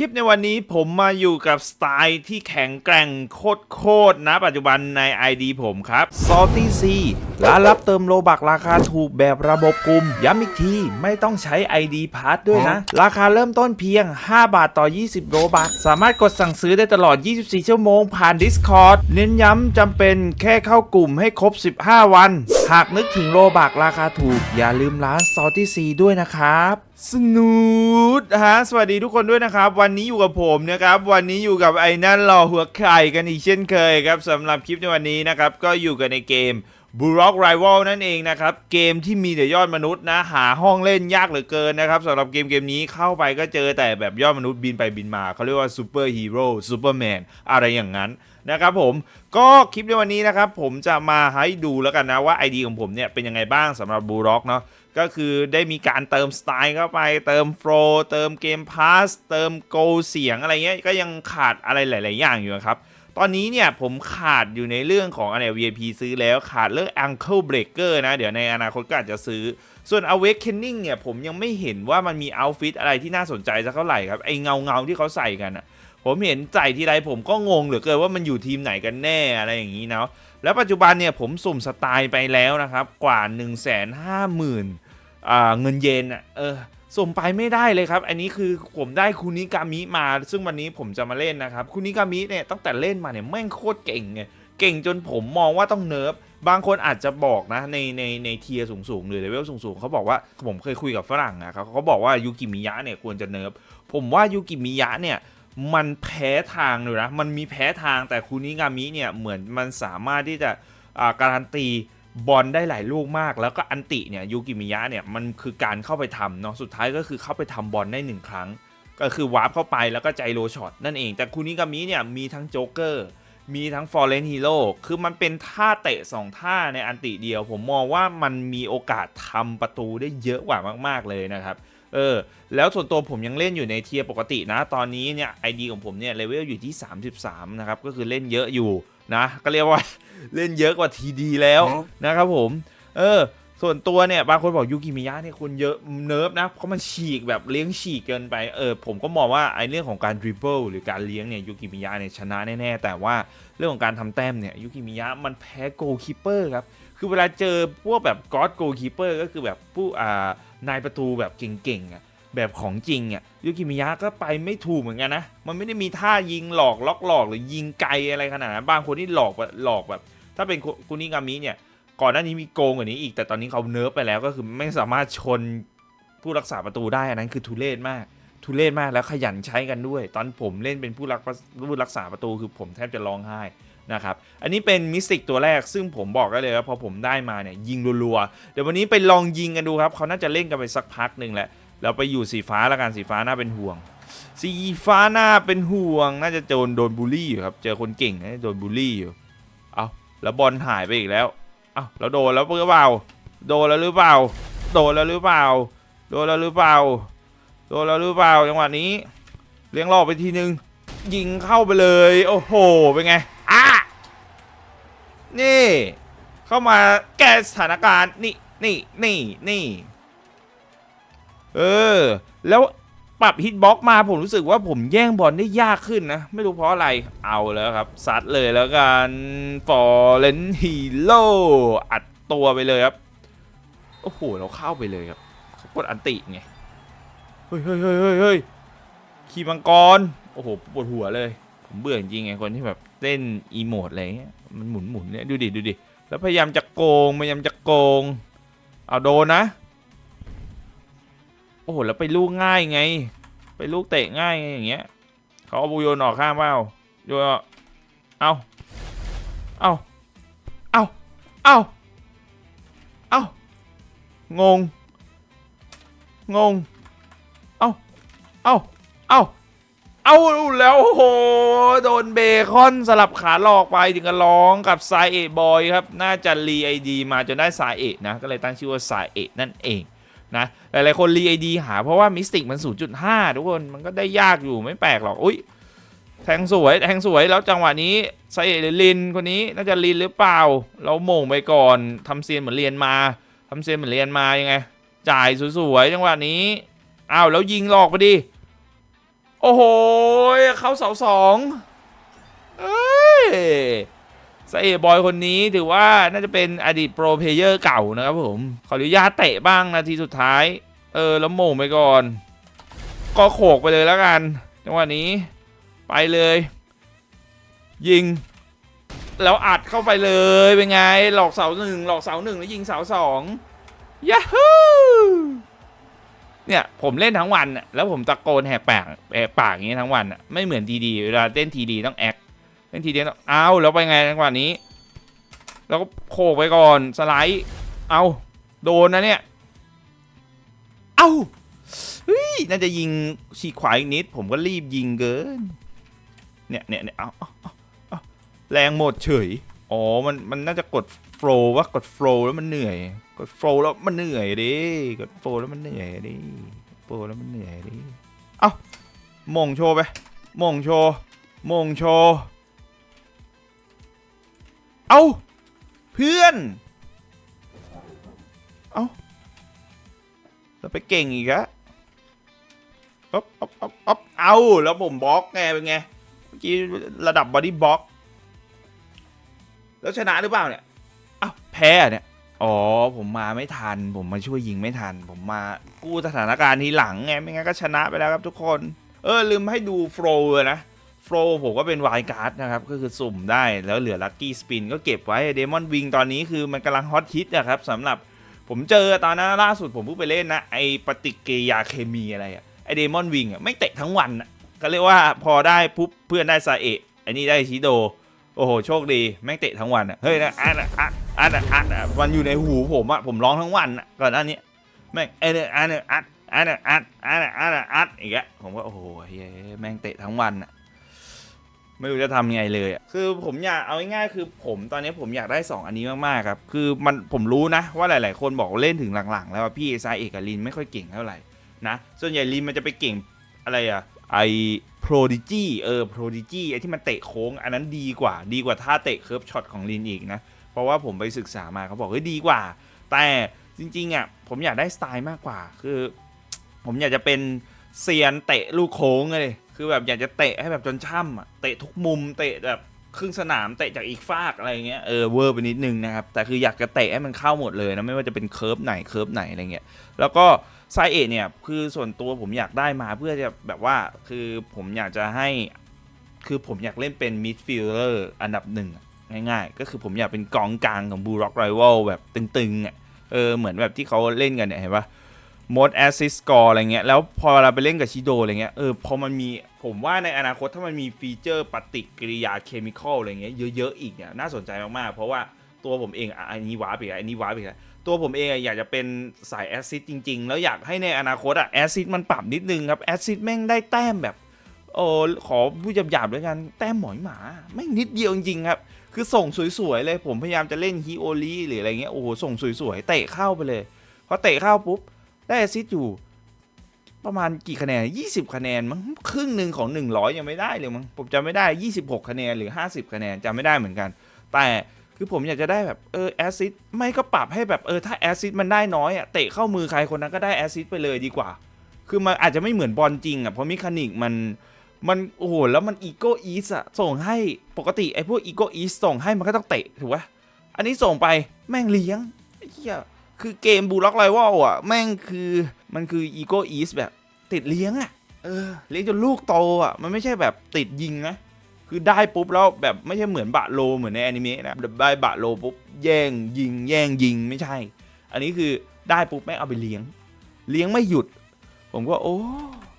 ลิปในวันนี้ผมมาอยู่กับสไตล์ที่แข็งแกร่งโคตรๆนะปัจจุบันใน ID ผมครับ Salty sea ร้านรับเติมโลบักราคาถูกแบบระบบกลุ่ม ย้ำอีกทีไม่ต้องใช้ ID p a s s ด้วยนะ ราคาเริ่มต้นเพียง 5 บาทต่อ 20 โลบัก สามารถกดสั่งซื้อได้ตลอด 24 ชั่วโมงผ่าน Discord เน้นย้ำจำเป็นแค่เข้ากลุ่มให้ครบ 15 วัน หากนึกถึงโลบักราคาถูก อย่าลืมร้าน Salty C ด้วยนะครับสนูดฮะสวัสดีทุกคนด้วยนะครับ วันนี้อยู่กับผมนะครับ วันนี้อยู่กับไอ้นั่นหล่อหัวไข่กันอีกเช่นเคยครับสำหรับคลิปในวันนี้นะครับ ก็อยู่กันในเกม b u r o c k Rival นั่นเองนะครับ เกมที่มีแต่ยอดมนุษย์นะ หาห้องเล่นยากเหลือเกินนะครับสำหรับเกมเกมนี้เข้าไปก็เจอแต่แบบยอดมนุษย์บินไปบินมาเขาเรียกว่าซูเปอร์ฮีโร่ซูเปอร์แมนอะไรอย่างนั้นนะครับผมก็คลิปในวันนี้นะครับ ผมจะมาให้ดูแล้วกันนะว่า ID ของผมเนี่ยเป็นยังไงบ้างสำหรับ b u r o c k เนาะก็คือได้มีการเติมสไตล์เข้าไป เติมโฟล์เติมเกมพาสเติมโกเสียงอะไรเงี้ยก็ยังขาดอะไรหลาย ๆ อย่างอยู่ครับ ตอนนี้เนี่ยผมขาดอยู่ในเรื่องของอะไร VIP ซื้อแล้วขาดเรื่อง Uncle Breaker นะ เดี๋ยวในอนาคตก็อาจจะซื้อ ส่วน Awakening เนี่ยผมยังไม่เห็นว่ามันมีเอาฟิตอะไรที่น่าสนใจสักเท่าไหร่ครับ ไอเงาเงาที่เขาใส่กันอะผมเห็นใส่ทีไรผมก็งงเหลือเกินว่ามันอยู่ทีมไหนกันแน่อะไรอย่างนี้เนาะแล้วปัจจุบันเนี่ยผมสุ่มสไตล์ไปแล้วนะครับ กว่า 1 5 0 0 0 0อ่าเงินเยนอะเออ ส่งไปไม่ได้เลยครับ อันนี้คือผมได้คุนิกามิมา ซึ่งวันนี้ผมจะมาเล่นนะครับคุนิกามิเนี่ยตั้งแต่เล่นมาเนี่ยแม่งโคตรเก่งไงเก่งจนผมมองว่าต้องเนิร์ฟบางคนอาจจะบอกนะในในในเทียร์สูงๆหรือเลเวลสูงๆเขาบอกว่าผมเคยคุยกับฝรั่งอะครับเขาบอกว่ายูกิมิยะเนี่ยควรจะเนิร์ฟผมว่ายูกิมิยะเนี่ยมันแพ้ทางเลยนะมันมีแพ้ทางแต่คุนิกามิเนี่ยเหมือนมันสามารถที่จะอ่าการันตี บอลได้หลายลูกมาก แล้วก็อันติเนี่ยยูกิมิยะเนี่ยมันคือการเข้าไปทำเนาะสุดท้ายก็คือเข้าไปทำบอลได้หนึ่งครั้ง ก็คือวาร์ปเข้าไปแล้วก็ใจโรช็อตนั่นเอง แต่คุนิกามิเนี่ยมีทั้งโจ๊กเกอร์มีทั้งฟอร์เรนฮีโร่คือมันเป็นท่าเตะ 2 ท่าในอันติเดียว ผมมองว่ามันมีโอกาสทำประตูได้เยอะกว่ามาก ๆ เลยนะครับ เออ แล้วส่วนตัวผมยังเล่นอยู่ในเทียปกตินะ ตอนนี้เนี่ยไอดีของผมเนี่ยเลเวลอยู่ที่ 33 นะครับ ก็คือเล่นเยอะอยู่นะ ก็เรียกว่า เล่นเยอะกว่าทีดีแล้วนะครับผม เออ ส่วนตัวเนี่ยบางคนบอกยูกิมิยะเนี่ยคนเยอะเนิร์ฟนะเพราะมันฉีกแบบเลี้ยงฉีกเกินไปเออผมก็มองว่าไอ้เรื่องของการดริบเบิลหรือการเลี้ยงเนี่ยยูกิมิยะเนี่ยชนะแน่ๆแต่ว่าเรื่องของการทำแต้มเนี่ยยูกิมิยะมันแพ้โกลคีเปอร์ครับคือเวลาเจอพวกแบบก็อดโกลคีเปอร์ก็คือแบบผู้อ่านายประตูแบบเก่งๆอะ แบบของจริงอะยูกิมิยะก็ไปไม่ถูกเหมือนกันนะ มันไม่ได้มีท่ายิงหลอกล็อกหลอกหรือยิงไกลอะไรขนาดนั้นบางคนที่หลอกแบบหลอกแบบ ถ้าเป็นคุนิกามิเนี่ยก่อนหน้านี้มีโกงกว่านี้อีกแต่ตอนนี้เขาเนิร์ฟไปแล้วก็คือไม่สามารถชนผู้รักษาประตูได้อันนั้นคือทุเรศมากทุเรศมากแล้วขยันใช้กันด้วย ตอนผมเล่นเป็นผู้รักผู้รักษาประตูคือผมแทบจะร้องไห้นะครับอันนี้เป็นมิสติกตัวแรกซึ่งผมบอกได้เลยว่าพอผมได้มาเนี่ยยิงรัวๆ เดี๋ยววันนี้ไปลองยิงกันดูครับ เขาน่าจะเล่นกันไปสักพักหนึ่งแหละ เราไปอยู่สีฟ้าแล้วกันสีฟ้าน่าเป็นห่วง สีฟ้าน่าเป็นห่วง น่าจะโดนโดนบูลลี่อยู่ครับ เจอคนเก่งนะโดนบูลลี่อยู่ เอาแล้วบอลหายไปอีกแล้ว เอาแล้วโดนแล้วหรือเปล่า โดนแล้วหรือเปล่า โดนแล้วหรือเปล่า โดนแล้วหรือเปล่า โดนแล้วหรือเปล่าจังหวะนี้ เลี้ยงรอบไปทีนึง ยิงเข้าไปเลย โอ้โห เป็นไง อะ นี่ เข้ามาแก้สถานการณ์ นี่ นี่ นี่ นี่ เออ แล้วปรับฮิตบ็อกมาผมรู้สึกว่าผมแย่งบอลได้ยากขึ้นนะ ไม่รู้เพราะอะไรเอาแล้วครับซัดเลยแล้วกันฟอร์เรนฮีโร่อัดตัวไปเลยครับ โอ้โห เราเข้าไปเลยครับเขากดอันติไง เฮ้ยเฮ้ยเฮ้ยเฮ้ยเฮ้ยขี่มังกร โอ้โห ปวดหัวเลย ผมเบื่อจริงไงคนที่แบบเต้นอีโมดอะไรเงี้ยมันหมุนหมุนเนี่ยดูดิดูดิแล้วพยายามจะโกงพยายามจะโกง เอาโดนนะ อ้โหแล้วไปลูกง่ายไง ไปลูกเตะง่ายไงอย่างเงี้ยเขาเอาบูโยนออกข้างเปล่าโยนเอาเอาเอาเอาเอางง งง เอาเอาเอาเอาแล้วโอ้โหโดนเบคอนสลับขาหลอกไปถึงกับร้องกับสายเอบอยครับ น่าจะรีไอดีมาจนได้สายเอนะ ก็เลยตั้งชื่อว่าสายเอนั่นเอง นะหลายๆคนรีไอดีหาเพราะว่ามิสติกมัน 0.5 ทุกคนมันก็ได้ยากอยู่ไม่แปลกหรอกอุ้ยแทงสวยแทงสวยแล้วจังหวะนี้ไซเอลินคนนี้น่าจะลินหรือเปล่า เราโหม่งไปก่อนทำเซียนเหมือนเรียนมาทำเซียนเหมือนเรียนมายังไง จ่ายสวยๆจังหวะนี้อ้าวแล้วยิงหลอกไปดิโอ้โหเข้าเสาสองเอ้ย ไซเอบอยคนนี้ถือว่าน่าจะเป็นอดีตโปรเพเยอร์เก่านะครับผม ขออนุญาตเตะบ้างนาทีสุดท้าย เออแล้วโมงไปก่อน ก็โขกไปเลยแล้วกันจังหวะนี้ไปเลย ยิง แล้วอัดเข้าไปเลยเป็นไง หลอกเสาหนึ่งหลอกเสาหนึ่งแล้วยิงเสาสองยาฮูเนี่ยผมเล่นทั้งวันน่ะแล้วผมตะโกนแหกปากแหกปากอย่างนี้ทั้งวันน่ะไม่เหมือนทีดีเวลาเล่นทีดีต้องแอค เล่นทีเดีต้องเอาแล้วไปไงจังหวะนี้ แล้วก็โขกไปก่อนสไลด์ เอาโดนนะเนี่ย เอาเฮ้ยน่าจะยิงฉีกขวาอีกนิด ผมก็รีบยิงเกิน เนี่ยเนี่ยเนี่ยเอาเอาเอาเอาแรงหมดเฉย อ๋อ มัน มันน่าจะกดโฟล์ว่ากดโฟล์แล้วมันเหนื่อย กดโฟล์แล้วมันเหนื่อยดิ กดโฟล์แล้วมันเหนื่อยดิ โฟล์แล้วมันเหนื่อยดิ เอ้ามงโชว์ไปมงโชว์มงโชว์ เอ้าเพื่อน เอ้าแล้วไปเก่งอีกอะอ๊อบอ๊อบอ๊อบอ๊อบเอาแล้วผมบล็อกไงเป็นไง เมื่อกี้ระดับบอดี้บล็อก แล้วชนะหรือเปล่าเนี่ยอ้าวแพ้เนี่ย อ๋อ ผมมาไม่ทัน ผมมาช่วยยิงไม่ทัน ผมมากู้สถานการณ์ทีหลังไง ไม่งั้นก็ชนะไปแล้วครับทุกคน เออลืมให้ดูโฟล์นะ ฟลผมก็เป็นไวการ์ดนะครับ ก็คือสุ่มได้แล้วเหลือลัคกี้สปินก็เก็บไว้เดมอนวิงตอนนี้คือมันกำลังฮอตฮิตนะครับสำหรับผมเจอตอนนั้นล่าสุดผมเพิ่งไปเล่นนะ ไอปฏิกิริยาเคมีอะไรอะไอเดมอนวิงอะไม่เตะทั้งวันอะก็เรียกว่าพอได้ปุ๊บเพื่อนได้ซาเอะไอันนี้ได้ชิโด โอ้โห โชคดีแม่งเตะทั้งวันอะเฮ้ยนะอันอะอันอันอะอันอะมันอยู่ในหูผมอะผมร้องทั้งวันอะก่อนหน้านี้แม่งเอเนอันอะอันอันอะอันอันอันอะอันอีกอะผมก็โอ้โหแม่งเตะทั้งวันอะ ไม่รู้จะทำไงเลยอะคือผมอยากเอาง่ายๆคือผมตอนนี้ผมอยากได้ 2 อันนี้มากๆครับ คือมันผมรู้นะว่าหลาย ๆ คนบอกเล่นถึงหลังๆ แล้วว่าพี่ซายเอกกับลินไม่ค่อยเก่งเท่าไหร่นะ ส่วนใหญ่ลินมันจะไปเก่งอะไรอะไอ prodigy เออ prodigy ไอที่มันเตะโค้ง อันนั้นดีกว่า ดีกว่าท่าเตะเคิร์ฟช็อตของลินอีกนะ เพราะว่าผมไปศึกษามาเขาบอกเฮ้ยดีกว่า แต่จริงๆอะผมอยากได้สไตล์มากกว่า คือ ผมอยากจะเป็นเซียนเตะลูกโค้งเลย คือแบบอยากจะเตะให้แบบจนช่ำอะเตะทุกมุมเตะแบบครึ่งสนามเตะจากอีกฟากอะไรเงี้ยเออเวอร์ไปนิดนึงนะครับ แต่คืออยากจะเตะให้มันเข้าหมดเลยนะไม่ว่าจะเป็นเคิร์ฟไหนเคิร์ฟไหนอะไรเงี้ยแล้วก็ไซเอเนี่ยคือส่วนตัวผมอยากได้มาเพื่อจะแบบว่าคือผมอยากจะให้คือผมอยากเล่นเป็นมิดฟิลเลอร์อันดับหนึ่งง่ายๆ ก็คือผมอยากเป็นกองกลางของบูร็อกไรวัลแบบตึงๆอะเออเหมือนแบบที่เขาเล่นกันเนี่ยเห็นปะมดแอสซิสกอร์อะไรเงี้ยแล้วพอเราไปเล่นกับชิโดอะไรเงี้ยเออพอมันมี ผมว่าในอนาคตถ้ามันมีฟีเจอร์ปฏิกิริยาเคมีคอลอะไรเงี้ยเยอะๆอีกเนี่ยน่าสนใจมากๆ เพราะว่าตัวผมเองอันนี้ว้าไปอะอันนี้ว้าไปอะตัวผมเองอยากจะเป็นสายแอซิดจริง ๆ แล้วอยากให้ในอนาคตอะแอซิดมันปรับนิดนึงครับแอซิดแม่งได้แต้มแบบโอ้ขอผู้หยาบๆด้วยกันแต้มหมอยหมาไม่นิดเดียวจริงๆครับ คือส่งสวยๆเลยผมพยายามจะเล่นฮิโอลีหรืออะไรเงี้ยโอ้โหส่งสวยๆเตะเข้าไปเลยพอเตะเข้าปุ๊บได้แอซิสต์อยู่ ประมาณกี่คะแนน 20 คะแนนมั้งครึ่งหนึ่งของ 100 ยังไม่ได้เลยมั้งผมจำไม่ได้ 26 คะแนนหรือ 50 คะแนนจำไม่ได้เหมือนกัน แต่คือผมอยากจะได้แบบเออแอซิสต์ไม่ก็ปรับให้แบบเออถ้าแอซิสต์มันได้น้อยอะเตะเข้ามือใครคนนั้นก็ได้แอซิสต์ไปเลยดีกว่า คือมันอาจจะไม่เหมือนบอลจริงอะเพราะมิคานิกมันมันโอ้โหแล้วมันอีโก้อีสอะส่งให้ปกติไอ้พวกอีโก้อีสส่งให้มันก็ต้องเตะถูกปะอันนี้ส่งไปแม่งเลี้ยงไอ้เหี้ยคือเกมบูล็อกไรวอลอะแม่งคือ มันคืออีโก้อีสแบบติดเลี้ยงอะเออ เลี้ยงจนลูกโตอะมันไม่ใช่แบบติดยิงนะ คือได้ปุ๊บแล้วแบบไม่ใช่เหมือนบะโลเหมือนในแอนิเมะนะได้บะโลปุ๊บแย่งยิง แย่งยิงไม่ใช่ อันนี้คือได้ปุ๊บแม่งเอาไปเลี้ยง เลี้ยงไม่หยุด ผมก็โอ้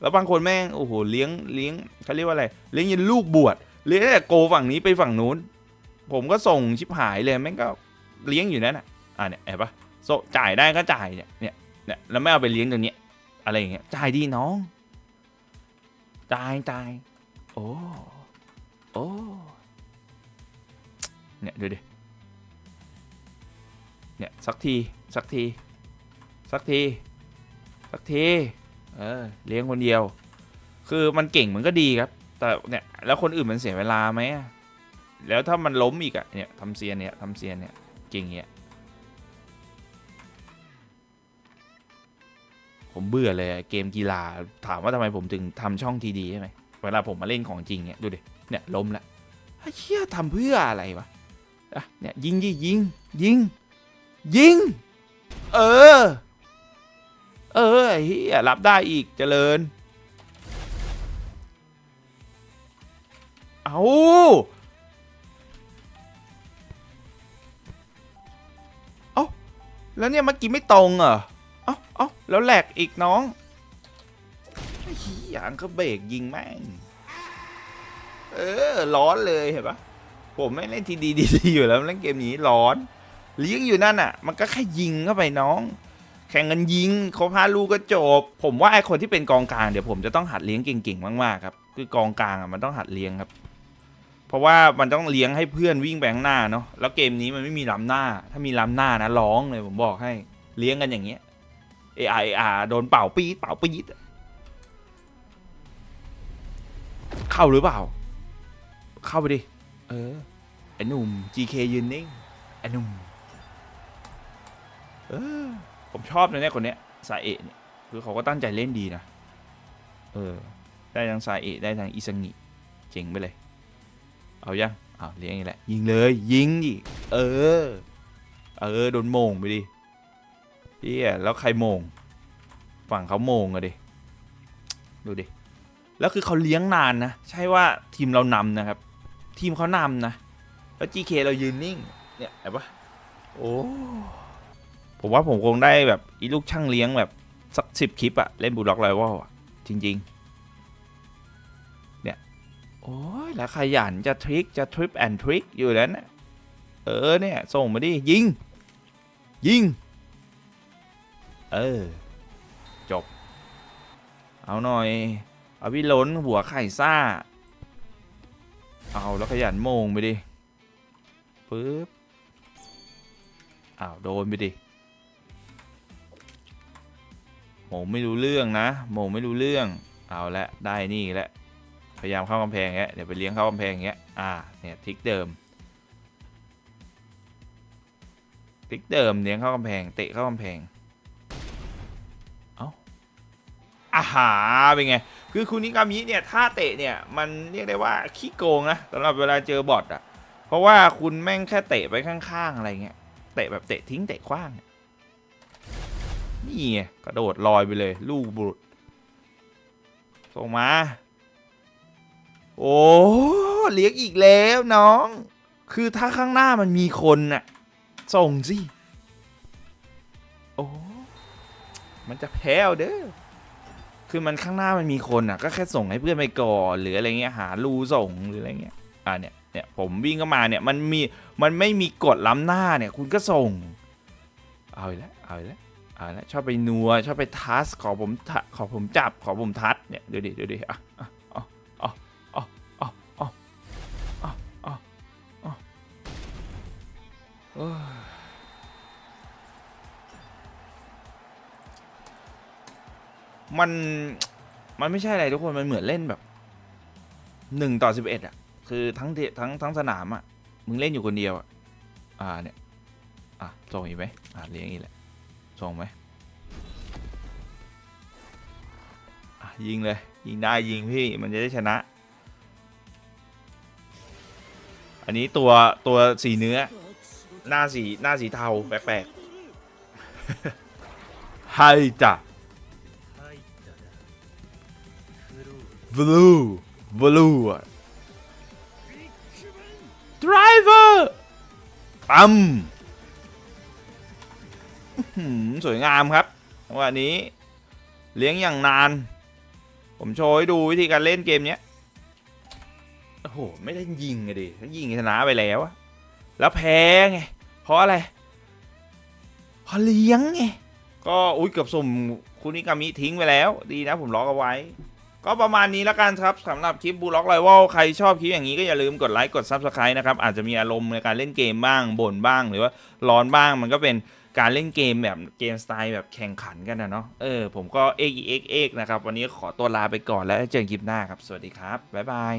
แล้วบางคนแม่งโอ้โหเลี้ยงเลี้ยงเขาเรียกว่าอะไรเลี้ยงยันลูกบวชเลี้ยงแต่โกฝั่งนี้ไปฝั่งนู้น ผมก็ส่งชิบหายเลยแม่งก็เลี้ยงอยู่นั่นอะอะเนี่ยเห็นปะโซจ่ายได้ก็จ่ายเนี่ยเนี่ย เนี่ยแล้วไม่เอาไปเลี้ยงตรงเนี้ยอะไรอย่างเงี้ยจ่ายดีน้องจ่ายจ่ายโอ้โอ้เนี่ยดูดิเนี่ยสักทีสักทีสักทีสักทีเออเลี้ยงคนเดียว คือมันเก่งมันก็ดีครับ แต่เนี่ยแล้วคนอื่นมันเสียเวลาไหมอะแล้วถ้ามันล้มอีกอะเนี่ยทำเซียนเนี่ยทำเซียนเนี่ยเก่งเนี่ย ผมเบื่อเลยเกมกีฬาถามว่าทำไมผมถึงทำช่องทีดีใช่ไหมเวลาผมมาเล่นของจริงเนี่ยดูดิเนี่ยล้มละไอ้เชี่ยทำเพื่ออะไรวะเนี่ยยิงยิงยิงยิงยิง เออ เออไอ้เหี้ยรับได้อีกเจริญ เอาเอาแล้วเนี่ยเมื่อกี้ไม่ตรงเหรอ เอาเอา แล้วแหลกอีกน้องอยอังก็เบรกยิงแม่ง เออ ร้อนเลยเห็นปะผมไม่เล่นทีดีดีอยู่แล้วเล่นเกมนี้ร้อนเลี้ยงอยู่นั่นอะ มันก็แค่ยิงเข้าไปน้อง แข่งกันยิงครบห้าลูกก็จบ ผมว่าไอคนที่เป็นกองกลางเดี๋ยวผมจะต้องหัดเลี้ยงเก่งๆมากๆครับ คือกองกลางอะมันต้องหัดเลี้ยงครับ เพราะว่ามันต้องเลี้ยงให้เพื่อนวิ่งไปข้างหน้าเนาะแล้วเกมนี้มันไม่มีล้ำหน้า ถ้ามีล้ำหน้านะร้องเลยผมบอกให้เลี้ยงกันอย่างเงี้ย เอไออาโดนเป่าปี๊ดเป่าปี๊ดเข้าหรือเปล่า เข้าไปดิ เออไอหนุ่ม GK ยืนนิ่งไอหนุ่มเออผมชอบนะเนี่ยคนเนี้ยซาเอะเนี่ยคือเขาก็ตั้งใจเล่นดีนะ เออ ได้ทั้งซาเอะได้ทั้งอิซังิเจ๋งไปเลย เอายังเอาเลี้ยงอีกแหละ ยิงเลย ยิงดิ เออ เออ โดนโมงไปดิ เฮียแล้วใครโมง ฝั่งเขาโมงอะดิ ดูดิ แล้วคือเขาเลี้ยงนานนะ ใช่ว่าทีมเรานำนะครับ ทีมเขานำนะ แล้ว GK เรายืนนิ่ง เนี่ยเห็นปะโอ้ผมว่าผมคงได้แบบอีลูกช่างเลี้ยงแบบสักสิบคลิปอะเล่นบูลล็อกไรวอลอะจริง ๆ เนี่ย โอ้ยแล้วขยันจะทริกจะทริปแอนทริกอยู่แล้วนะเออเนี่ย ส่งมาดิ ยิง ยิง เออ จบ เอาหน่อยเอาพี่ล้นหัวไข่ซ่า เอาแล้วขยันโมงไปดิปึ๊บอ้าวโดนไปดิโมงไม่รู้เรื่องนะโมงไม่รู้เรื่อง เอาละได้นี่แล้วพยายามเข้ากำแพงเงี้ยเดี๋ยวไปเลี้ยงเข้ากำแพงเงี้ยอ่าเนี่ยทิกเดิม ทิกเดิมเลี้ยงเข้ากำแพงเตะเข้ากำแพง อาหาเป็นไง คือคุณนิกามิเนี่ยท่าเตะเนี่ยมันเรียกได้ว่าขี้โกงนะสำหรับเวลาเจอบอทอะเพราะว่าคุณแม่งแค่เตะไปข้างๆอะไรเงี้ยเตะแบบเตะทิ้งเตะขว้าง นี่ไงกระโดดลอยไปเลย ลูกบุตรส่งมา โอ้เลี้ยงอีกแล้วน้อง คือถ้าข้างหน้ามันมีคนน่ะ ส่งสิ โอ้ มันจะแพ้เด้อ คือมันข้างหน้ามันมีคนอะ ก็แค่ส่งให้เพื่อนไปก่อนหรืออะไรเงี้ยหารูส่งหรืออะไรเงี้ยอ่าเนี่ยเนี่ยผมวิ่งเข้ามาเนี่ยมันมีมันไม่มีกดล้ำหน้าเนี่ยคุณก็ส่ง เอาอีละเอาอีละเอาละชอบไปนัวชอบไปทัสขอผมขอผมจับขอผมทัสเนี่ยดูดิดูดิอะอะอ๋ออ๋ออ๋ออ๋ออ๋ออ๋ออ๋อ มันมันไม่ใช่อะไรทุกคนมันเหมือนเล่นแบบหนึ่งต่อสิบเอ็ดอะ คือทั้งทั้งทั้งสนามอะ มึงเล่นอยู่คนเดียวอะ อ่าเนี่ย อะส่งอีกไหมอ่าเลี้ยงอีกแหละส่งไหมอะยิงเลย ยิงได้ยิงพี่มันจะได้ชนะ อันนี้ตัวตัวสีเนื้อ หน้าสีหน้าสีเทาแปลกๆให้จ้ะ blue blue อะ driver ปั๊มสวยงามครับจังหวะนี้ เลี้ยงอย่างนาน ผมโชว์ให้ดูวิธีการเล่นเกมเนี้ยโอ้โห ไม่ได้ยิงไงดิยิงชนะไปแล้วอะแล้วแพ้ไง เพราะอะไร เพราะเลี้ยงไง ก็อุ้ยเกือบสุ่มคุนิกามิทิ้งไปแล้ว ดีนะผมล็อกเอาไว้ ก็ประมาณนี้แล้วกันครับสำหรับคลิปบูล็อกไลวอลใครชอบคลิปอย่างนี้ก็อย่าลืมกดไลค์กด Subscribe นะครับ อาจจะมีอารมณ์ในการเล่นเกมบ้างบ่นบ้างหรือว่าร้อนบ้างมันก็เป็นการเล่นเกมแบบเกมสไตล์แบบแข่งขันกันนะเนาะเออผมก็เอ็กเอกเอกนะครับ วันนี้ขอตัวลาไปก่อนแล้วเจอกันคลิปหน้าครับ สวัสดีครับ บ๊ายบาย